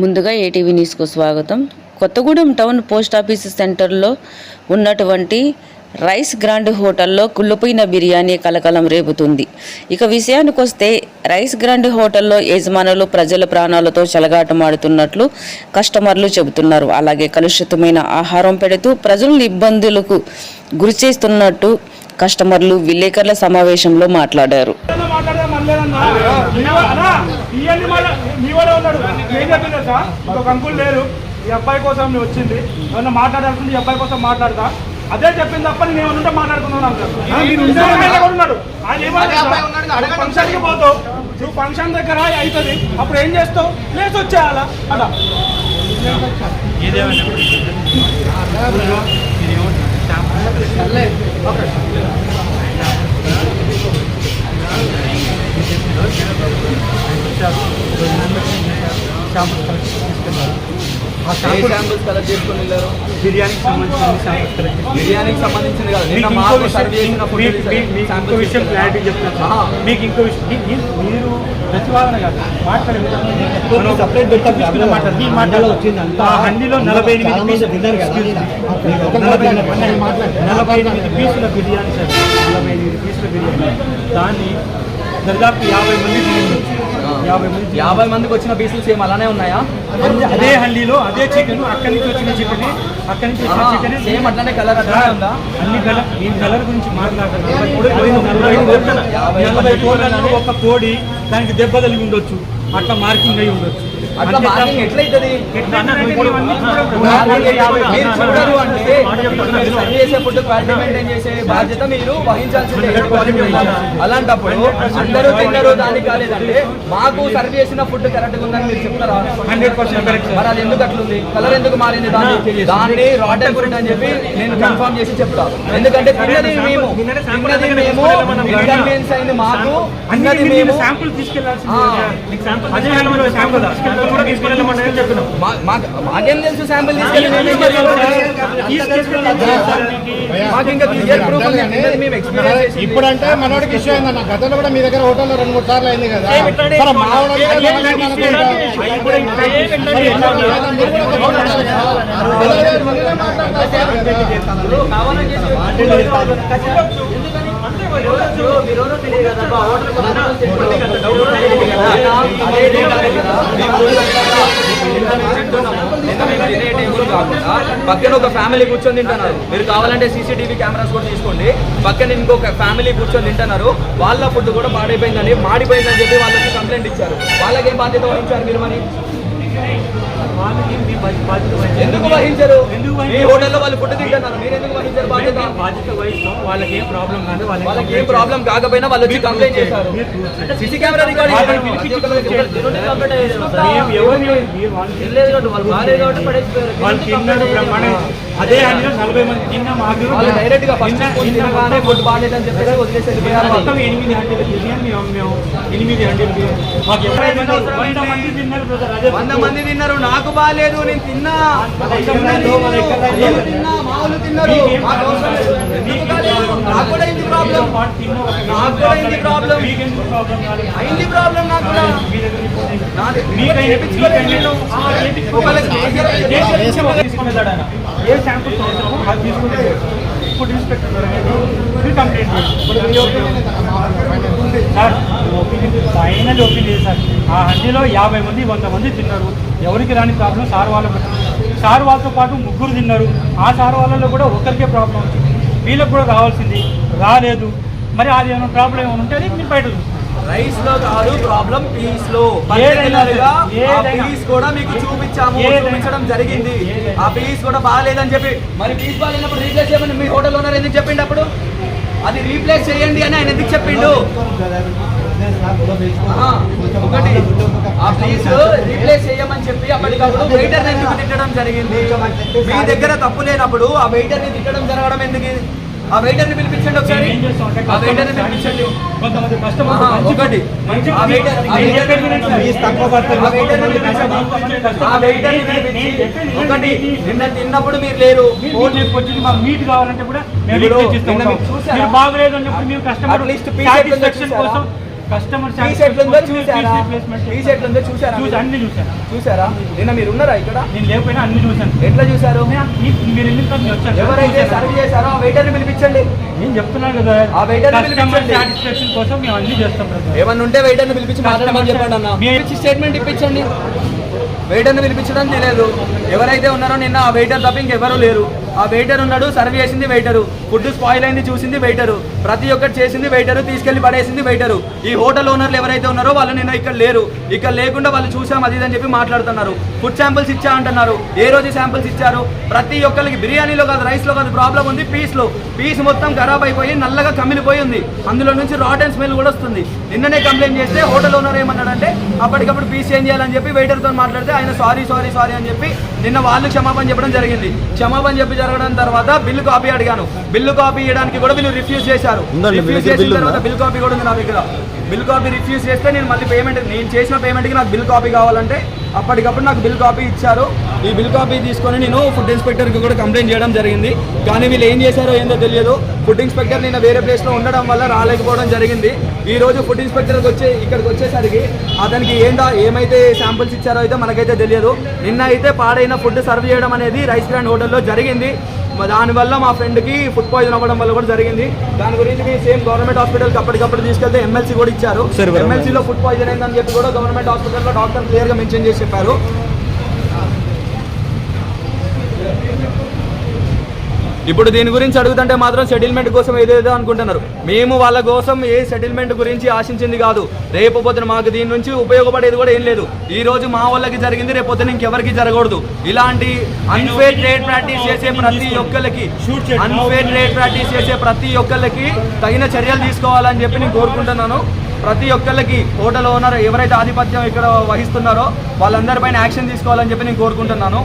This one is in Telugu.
ముందుగా ఏటీవీ న్యూస్కు స్వాగతం. కొత్తగూడెం టౌన్ పోస్ట్ ఆఫీస్ సెంటర్లో ఉన్నటువంటి రైస్ గ్రాండ్ హోటల్లో కుళ్ళిపోయిన బిర్యానీ కలకలం రేపుతుంది. ఇక విషయానికి వస్తే రైస్ గ్రాండ్ హోటల్లో యజమానులు ప్రజల ప్రాణాలతో చెలగాటమాడుతున్నట్లు కస్టమర్లు చెబుతున్నారు. అలాగే కలుషితమైన ఆహారం పెడుతూ ప్రజలను ఇబ్బందులకు గురిచేస్తున్నట్టు కస్టమర్లు విలేకరుల సమావేశంలో మాట్లాడారు ఏదైనా మాట్లాడితే మనలేదన్నా. మీ- అన్నా, ఇవన్నీ ఉన్నాడు ఏం చెప్పింది సార్ ఇంకొక అంకుల్ లేరు ఈ అబ్బాయి కోసం నేను వచ్చింది ఏమన్నా మాట్లాడాల్సింది ఈ అబ్బాయి కోసం మాట్లాడతా అదే చెప్పింది తప్ప నేను ఏమన్నా మాట్లాడుకున్నాను సార్ ఉన్నాడు ఆయన ఏమన్నా ఫంక్షన్కి పోతావు నువ్వు ఫంక్షన్ దగ్గర అవుతుంది అప్పుడు ఏం చేస్తావు లేచి వచ్చేయాలా అలా ఏ శాంపుల్స్ కలెక్ట్ చేసుకొని వెళ్ళారు? బిర్యానీకి సంబంధించిన శాంపుల్స్ కలెక్ట్ చేసి బిర్యానీకి సంబంధించింది కాదు నిన్న మీకు విషయం సర్వ్ చేసిన మీకు- క్లారిటీ చెప్తాను సార్. ఆహా. మీకు ఇంకో విషయం మీరు ప్రతివాదన కాదు మాట్లాడే సపరేట్ మాటలో వచ్చింది హండీలో నలభై ఎనిమిది పీసులు. నలభై ఎనిమిది బిర్యానీ సార్. నలభై ఎనిమిది పీసుల బిర్యానీ. దాన్ని దాదాపు యాభై మంది ఉండొచ్చు. యాభై మందికి వచ్చిన పీసులు సేమ్ అలానే ఉన్నాయా? అదే- హండీలో అదే చికెన్ అక్కడి నుంచి వచ్చిన చికెన్ అక్కడి నుంచి వచ్చిన చికెన్. సేమ్ అట్లానే కలర్ అట్లానే ఉందా? అన్ని కలర్ నేను కలర్ గురించి కోళ్ళలో ఒక కోడి దానికి దెబ్బ తగిలి ఉండొచ్చు. అట్లా మార్కింగ్ అయి ఉండొచ్చు. అట్లా తప్ప- ఎట్లయితది. మీరు చూడరు అంటే చేసే ఫుడ్ క్వాలిటీ మెయింటైన్ చేసే బాధ్యత మీరు వహించాల్సిందే. అలాంటప్పుడు అందరూ తిన్నారు దానికి కాలేదంటే మాకు సర్వ్ చేసిన ఫుడ్ కరెక్ట్గా ఉందని మీరు చెప్తారా? 100% correct, sir. మరి అది ఎందుకు అట్లుంది? కలర్ ఎందుకు మారింది దాన్ని దాన్ని రాటన్ ఫుడ్ అని చెప్పి నేను కన్ఫర్మ్ చేసి చెప్తా. ఎందుకంటే తిన్నది మేము తిన్నది మేము ఇన్కన్వీనియన్స్ అయింది మాకు తిన్నది మేము. శాంపుల్ తీసుకెళ్ళాల్సింది మాకు తెలుసు శాంపిల్ తీసుకెళ్ళి ఇప్పుడంటే మనోడికి ఇష్యూ అయిందన్న గతంలో కూడా మీ దగ్గర హోటల్లో రెండు మూడు సార్లు అయింది కదా ఇట్లాంటి- పక్కన ఒక ఫ్యామిలీ కూర్చొని తింటున్నారు. మీరు కావాలంటే సీసీటీవీ కెమెరాస్ కూడా తీసుకోండి. పక్కన ఇంకొక ఫ్యామిలీ కూర్చొని తింటున్నారు. వాళ్ళ ఫుడ్ కూడా పాడైపోయిందని మాడిపోయిందని చెప్పి వాళ్ళకి కంప్లైంట్ ఇచ్చారు. వాళ్ళకి ఏం బాధ్యత వహించారు మీరు మరి? ఎందుకు వహించరు? మీ? హోటల్లో వాళ్ళు ఫుడ్ తింటున్నారు. మీరు ఎందుకు వహించారు బాధ్యత? బాధ్యత వహిస్తాం. వాళ్ళకి ఏం ప్రాబ్లం కాదు వాళ్ళకి ఏం ప్రాబ్లం కాకపోయినా వాళ్ళు వచ్చి కంప్లైంట్ చేశారు సీసీ కెమెరా రికార్డింగ్ అదే హండిలో నలభై మంది ఆగిరు వాళ్ళు డైరెక్ట్గా ఫుడ్ ఫుడ్ బాగాలేదని చెప్పేసి వదిలేసి ఎనిమిది హండ్రెడ్ బిర్యానీ మేము ఎనిమిది హండ్రెడ్ మాకు ఎవరైనా వంద మంది తిన్నారు నాకు బాగాలేదు నేను తిన్నా. తిన్నా మామూలు తిన్నారు? నాకు కూడా అయింది ప్రాబ్లం నాకు కూడా అయింది ప్రాబ్లం అయింది నాకు కూడా. ఏ అవసరమో అది ఫుడ్ ఇన్స్పెక్టర్ కంప్లైంట్ చేయండి. సార్ ఫైనల్ ఒపీనియన్ సార్ ఆ హండీలో యాభై మంది వంద మంది తిన్నారు. ఎవరికి రాని ప్రాబ్లం సార్ వాళ్ళకు సార్ వాళ్ళతో పాటు ముగ్గురు తిన్నారు. ఆ సార్ వాళ్ళలో కూడా ఒకరికే ప్రాబ్లం వచ్చింది. వీళ్ళకి కూడా రావాల్సింది రాలేదు. మరి అది ఏమైనా ప్రాబ్లం ఏమైనా ఉంటే అది మీరు బయట చూస్తారు రైస్లో కాదు ప్రాబ్లం పీస్లో కూడా మీకు చూపించాము. చూపించడం జరిగింది. ఆ పీస్ కూడా బాగాలేదని చెప్పి మరి పీస్ బాగాలేనప్పుడు రీప్లేస్ చేయమని మీ హోటల్ ఓనర్ ఎందుకు చెప్పిండు అప్పుడు? అది రీప్లేస్ చేయండి అని ఆయన ఎందుకు చెప్పిండు? ఒకటి. ఆ ప్లీజ్ రీప్లేస్ చేయమని చెప్పి అప్పటికప్పుడు వెయిటర్ తిట్టడం జరిగింది? మీ దగ్గర తప్పు లేనప్పుడు ఆ వెయిటర్ని తిట్టడం జరగడం ఎందుకు? ఆ వెయిటర్ని పిలిపించండి ఒకసారి. ఆ వెయిటర్ని పిలిపించండి. కొంతమంది కస్టమర్ ఒకటి. ఆ వెయిటర్ ఆ వెయిటర్ని ఫీజు తక్కువ పడుతుంది. ఆ వెయిటర్ని పిలిపించండి. ఆ వెయిటర్ని పిలిపించి ఒకటి. నిన్న తిన్నప్పుడు మీరు లేరు. ఫోన్ వచ్చి మాకు మీట్ కావాలంటే కూడా మేము రిక్వెస్ట్ చేస్తూ. మీరు బాగలేదు అన్నప్పుడు మీరు కస్టమర్ సాటిస్ఫాక్షన్ చూసారా? కోసం కస్టమర్ టీ షర్ట్లు ఉందో చూసారా? టీ షర్ట్లు ఉందో చూసారా చూసి? అన్ని చూసాను. చూసారా? నిన్న మీరు ఉన్నారా ఇక్కడ? నేను లేకపోయినా అన్ని చూసాను. ఎట్లా చూసారు? మీరు ఎందుకు ఎవరైతే. సర్వ్ చేశారో ఆ వెయిటర్ని పిలిపించండి. నేను చెప్తున్నాను కదా ఆ పిలిపించండి. సాటిస్ఫాక్షన్ కోసం మేము అన్ని చేస్తాం. ఏమన్నా ఉంటే వెయిటర్ని పిలిపించి మాట్లాడమని చెప్పండి అన్న. మీ- స్టేట్మెంట్ ఇప్పించండి. వెయిటర్ని పిలిపించడం తెలియదు. ఎవరైతే ఉన్నారో నిన్న ఆ వెయిటర్ తప్ప ఇంకెవరూ లేరు. ఆ వెయిటర్ ఉన్నాడు సర్వ్ చేసింది వెయిటరు. ఫుడ్ స్పాయిల్ అయింది చూసింది వెయిటరు. ప్రతి ఒక్కటి చేసింది వెయిటరు తీసుకెళ్ళి పడేసింది వెయిటరు. ఈ హోటల్ ఓనర్లు ఎవరైతే ఉన్నారో వాళ్ళు నిన్న ఇక్కడ లేరు. ఇక్కడ లేకుండా వాళ్ళు చూసాం అది ఇది అని చెప్పి మాట్లాడుతున్నారు. ఫుడ్ శాంపిల్స్ ఇచ్చా అంటున్నారు. ఏ రోజు శాంపిల్స్ ఇచ్చారు? ప్రతి ఒక్కరికి బిర్యానీలో కాదు రైస్లో కాదు ప్రాబ్లం ఉంది పీస్లో. పీస్ మొత్తం ఖరాబ్ అయిపోయి నల్లగా కమిలిపోయి ఉంది. అందులో నుంచి రాట్ అండ్ స్మెల్ కూడా వస్తుంది. నిన్ననే కంప్లైంట్ చేస్తే హోటల్ ఓనర్ ఏమన్నాడంటే అప్పటికప్పుడు పీస్ చేంజ్ చేయాలని చెప్పి వెయిటర్తో మాట్లాడితే ఆయన సారీ సారీ సారీ అని చెప్పి నిన్న వాళ్ళు క్షమాపణ చెప్పడం జరిగింది. క్షమాపణ చెప్పి జరగడం తర్వాత బిల్లు కాపీ అడిగాను. బిల్లు కాపీ ఇవ్వడానికి కూడా వీళ్ళు రిఫ్యూజ్ చేశారు. రిఫ్యూజ్ చేసిన తర్వాత బిల్ కాపీ కూడా ఉంది నా దగ్గర. బిల్ కాపీ రిఫ్యూజ్ చేస్తే నేను మళ్ళీ పేమెంట్ నేను చేసిన పేమెంట్కి నాకు బిల్ కాపీ కావాలంటే అప్పటికప్పుడు నాకు బిల్ కాపీ ఇచ్చారు. ఈ బిల్ కాపీ తీసుకొని నేను ఫుడ్ ఇన్స్పెక్టర్కి కూడా కంప్లైంట్ చేయడం జరిగింది. కానీ వీళ్ళు ఏం చేశారో ఏందో తెలియదు. ఫుడ్ ఇన్స్పెక్టర్ నేను వేరే ప్లేస్లో ఉండడం వల్ల రాలేకపోవడం జరిగింది. ఈ రోజు ఫుడ్ ఇన్స్పెక్టర్కి వచ్చే ఇక్కడికి వచ్చేసరికి అతనికి ఏందా ఏమైతే శాంపిల్స్ ఇచ్చారో అయితే మనకైతే తెలియదు. నిన్న అయితే పాడైన ఫుడ్ సర్వ్ చేయడం అనేది రైస్ గ్రాండ్ హోటల్లో జరిగింది. దానివల్ల మా ఫ్రెండ్కి ఫుడ్ పాయిజన్ అవ్వడం వల్ల కూడా జరిగింది. దాని గురించి మీ సేమ్ గవర్నమెంట్ హాస్పిటల్కి అప్పటికప్పుడు తీసుకెళ్తే ఎమ్మెల్సీ కూడా ఇచ్చారు. ఎమ్మెల్సీలో ఫుడ్ పాయిజన్ అయిందని చెప్పి కూడా గవర్నమెంట్ హాస్పిటల్లో డాక్టర్ క్లియర్గా మెన్షన్ చేసి చెప్పారు. ఇప్పుడు దీని గురించి అడుగుతుంటే మాత్రం సెటిల్మెంట్ కోసం ఏదేదో అనుకుంటున్నారు. మేము వాళ్ళ కోసం ఏ సెటిల్మెంట్ గురించి ఆశించింది కాదు. రేపు పొద్దున మాకు దీని నుంచి ఉపయోగపడేది కూడా ఏం లేదు. ఈ రోజు మా వాళ్ళకి జరిగింది రేపు పొద్దున ఇంకెవరికి జరగకూడదు. ఇలాంటి అన్ఫేర్ ట్రేడ్ ప్రాక్టీస్ చేసే ప్రతి ఒక్కరికి అన్ఫేర్ ట్రేడ్ ప్రాక్టీస్ చేసే ప్రతి ఒక్కరికి తగిన చర్యలు తీసుకోవాలని చెప్పి నేను కోరుకుంటున్నాను. ప్రతి ఒక్కరికి హోటల్ ఓనర్ ఎవరైతే ఆధిపత్యం ఇక్కడ వహిస్తున్నారో వాళ్ళందరిపైన యాక్షన్ తీసుకోవాలని చెప్పి నేను కోరుకుంటున్నాను.